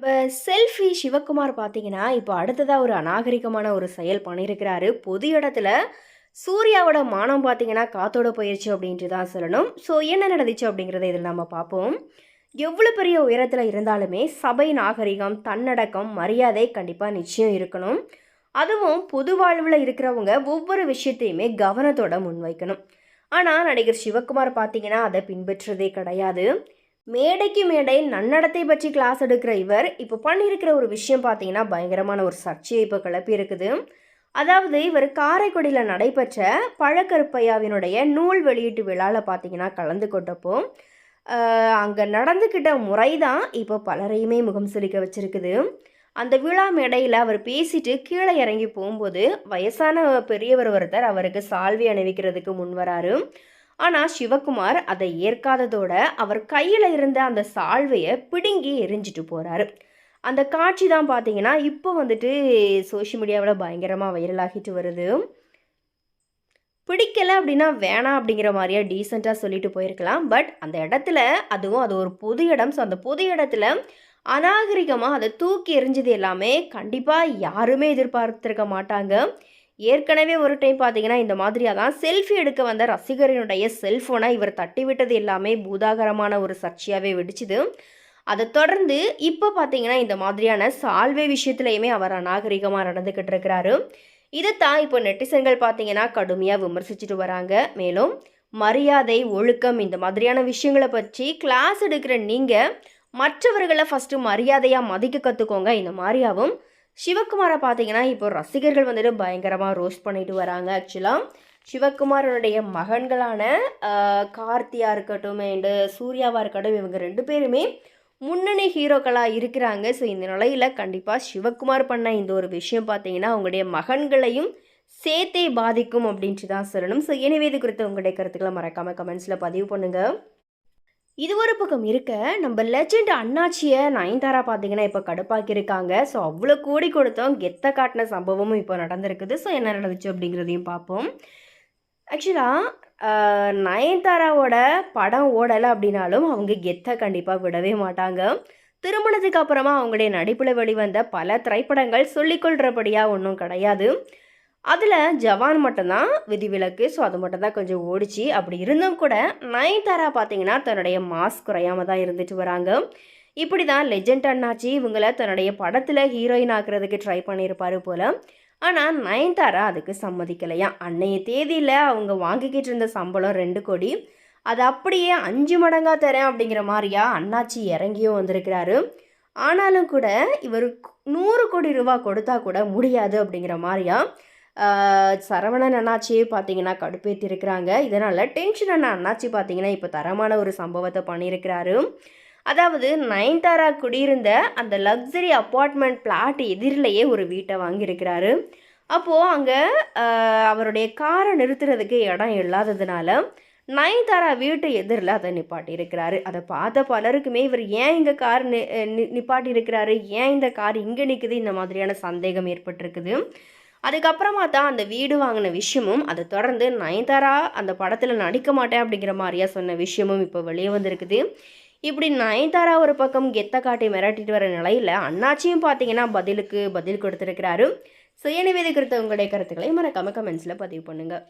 இப்போ செல்ஃபி சிவகுமார் பார்த்தீங்கன்னா இப்போ அடுத்ததாக ஒரு அநாகரிகமான ஒரு செயல் பண்ணியிருக்கிறாரு. பொது இடத்துல சூர்யாவோட மானம் பார்த்தீங்கன்னா காத்தோட போயிடுச்சு அப்படின்ட்டு தான் சொல்லணும். ஸோ என்ன நடந்துச்சு அப்படிங்கிறத இதில் நம்ம பார்ப்போம் எவ்வளோ பெரிய உயரத்தில் இருந்தாலுமே சபை நாகரிகம் தன்னடக்கம் மரியாதை கண்டிப்பாக நிச்சயம் இருக்கணும். அதுவும் பொது வாழ்வில் இருக்கிறவங்க ஒவ்வொரு விஷயத்தையுமே கவனத்தோட முன்வைக்கணும். ஆனால் நடிகர் சிவகுமார் பார்த்தீங்கன்னா அதை பின்பற்றதே கிடையாது. மேடைக்கு மேடை நன்னடத்தை பற்றி கிளாஸ் எடுக்கிற இவர் இப்போ பண்ணியிருக்கிற ஒரு விஷயம் பார்த்தீங்கன்னா பயங்கரமான ஒரு சர்ச்சையை இப்போ கிளப்பி இருக்குது. அதாவது இவர் காரைக்குடியில் நடைபெற்ற பழக்கருப்பையாவினுடைய நூல் வெளியீட்டு விழாவில் பார்த்தீங்கன்னா கலந்து கொண்டப்போ அங்கே நடந்துக்கிட்ட முறை தான் இப்போ பலரையுமே முகம் சுளிக்க வச்சுருக்குது. அந்த விழா மேடையில் அவர் பேசிட்டு கீழே இறங்கி போகும்போது வயசான பெரியவர் ஒருத்தர் அவருக்கு சால்வி அணிவிக்கிறதுக்கு முன் வராரு. ஆனால் சிவகுமார் அதை ஏற்காததோட அவர் கையில் இருந்த அந்த சால்வையை பிடுங்கி எரிஞ்சிட்டு போகிறாரு அந்த காட்சி தான் பார்த்தீங்கன்னா இப்போ வந்துட்டு சோஷியல் மீடியாவில் பயங்கரமாக வைரலாகிட்டு வருது. பிடிக்கலை அப்படின்னா வேணாம் அப்படிங்கிற மாதிரியா டீசெண்டாக சொல்லிட்டு போயிருக்கலாம். பட் அந்த இடத்துல அதுவும் அது ஒரு பொது இடம். ஸோ அந்த பொது இடத்துல அநாகரிகமாக அதை தூக்கி எறிஞ்சது எல்லாமே கண்டிப்பாக யாருமே எதிர்பார்த்துருக்க மாட்டாங்க. ஏற்கனவே ஒரு டைம் பார்த்தீங்கன்னா இந்த மாதிரியாக தான் செல்ஃபி எடுக்க வந்த ரசிகரினுடைய செல்ஃபோனை இவர் தட்டி விட்டது எல்லாமே பூதாகரமான ஒரு சர்ச்சையாகவே வெடிச்சுது. அதை தொடர்ந்து இப்போ பார்த்தீங்கன்னா இந்த மாதிரியான சால்வே விஷயத்துலையுமே அவர் அநாகரிகமாக நடந்துக்கிட்டு இருக்கிறாரு. இதைத்தான் இப்போ நெட்டிசன்கள் பார்த்தீங்கன்னா கடுமையாக விமர்சிச்சுட்டு வராங்க. மேலும் மரியாதை ஒழுக்கம் இந்த மாதிரியான விஷயங்களை பற்றி கிளாஸ் எடுக்கிற நீங்கள் மற்றவர்களை ஃபஸ்ட்டு மரியாதையாக மதிக்க கற்றுக்கோங்க இந்த மாதிரியாகவும் சிவகுமாரை பார்த்தீங்கன்னா இப்போ ரசிகர்கள் வந்துட்டு பயங்கரமாக ரோஸ்ட் பண்ணிட்டு வராங்க. ஆக்சுவலாக சிவகுமாரனுடைய மகன்களான கார்த்தியாக இருக்கட்டும் அண்டு சூர்யாவாக இருக்கட்டும் இவங்க ரெண்டு பேருமே முன்னணி ஹீரோக்களாக இருக்கிறாங்க. ஸோ இந்த நிலையில் கண்டிப்பாக சிவகுமார் பண்ண இந்த ஒரு விஷயம் பார்த்தீங்கன்னா அவங்களுடைய மகன்களையும் சேர்த்தே பாதிக்கும் அப்படின்ட்டு தான் சொல்லணும். ஸோ எனவே இது குறித்து உங்களுடைய கருத்துக்களை மறக்காமல் கமெண்ட்ஸில் பதிவு பண்ணுங்கள் இது ஒரு பக்கம் இருக்க நம்ம லெஜெண்ட் அண்ணாச்சியை நயன்தாரா பார்த்தீங்கன்னா இப்போ கடுப்பாக்கியிருக்காங்க. ஸோ அவ்வளோ கோடி கொடுத்தோம். கெத்த காட்டின சம்பவமும் இப்போ நடந்திருக்குது. ஸோ என்ன நடந்துச்சு அப்படிங்கிறதையும் பார்ப்போம் ஆக்சுவலாக நயன்தாராவோட படம் ஓடலை அப்படின்னாலும் அவங்க கெத்தை கண்டிப்பாக விடவே மாட்டாங்க. திருமணத்துக்கு அப்புறமா அவங்களுடைய நடிப்பில் வெளிவந்த பல திரைப்படங்கள் சொல்லிக்கொள்கிறபடியாக ஒன்றும் கிடையாது. அதில் ஜவான் மட்டும்தான் விதிவிலக்கு ஸோ அது மட்டும் தான் கொஞ்சம் ஓடிச்சு. அப்படி இருந்தும் கூட நயன்தாரா பார்த்தீங்கன்னா தன்னுடைய மாஸ்க் குறையாம தான் இருந்துட்டு வராங்க. இப்படி தான் லெஜெண்ட் அண்ணாச்சி இவங்களை தன்னுடைய படத்தில் ஹீரோயின் ஆக்குறதுக்கு ட்ரை பண்ணியிருப்பாரு போல். ஆனால் நயன்தாரா அதுக்கு சம்மதிக்கலையா? அன்னைய தேதியில் அவங்க வாங்கிக்கிட்டு இருந்த சம்பளம் ரெண்டு கோடி. அது அப்படியே அஞ்சு மடங்காக தரேன் அப்படிங்கிற மாதிரியா அண்ணாச்சி இறங்கியும் வந்திருக்கிறாரு. ஆனாலும் கூட இவர் நூறு கோடி ரூபா கொடுத்தா கூட முடியாது அப்படிங்கிற மாதிரியா சரவணன் அண்ணாச்சியே பார்த்தீங்கன்னா கடுப்பேற்றிருக்கிறாங்க இதனால் டென்ஷன் அண்ணா அண்ணாச்சி பார்த்தீங்கன்னா இப்போ தரமான ஒரு சம்பவத்தை பண்ணியிருக்கிறாரு. அதாவது நயன்தாரா குடியிருந்த அந்த லக்ஸரி அப்பார்ட்மெண்ட் பிளாட் எதிரிலேயே ஒரு வீட்டை வாங்கியிருக்கிறாரு. அப்போது அங்கே அவருடைய காரை நிறுத்துறதுக்கு இடம் இல்லாததுனால நயன்தாரா வீட்டு எதிரில் அதை நிப்பாட்டியிருக்கிறாரு. அதை பார்த்த பலருக்குமே இவர் ஏன் இங்கே கார் நிப்பாட்டியிருக்கிறாரு? ஏன் இந்த கார் இங்கே நிற்குது இந்த மாதிரியான சந்தேகம் ஏற்பட்டிருக்குது. அதுக்கப்புறமா தான் அந்த வீடு வாங்கின விஷயமும் அதை தொடர்ந்து நயன்தாரா அந்த படத்தில் நடிக்க மாட்டேன் அப்படிங்கிற மாதிரியா சொன்ன விஷயமும் இப்போ வெளியே வந்திருக்குது. இப்படி நயன்தாரா ஒரு பக்கம் கெத்த காட்டி மிரட்டிட்டு வர நிலையில் அண்ணாச்சியும் பார்த்தீங்கன்னா பதிலுக்கு பதில் கொடுத்துருக்கிறாரு. சுயநிவேதி குறித்த உங்களுடைய கருத்துக்களை மறக்காம கமெண்ட்ஸில் பதிவு பண்ணுங்கள்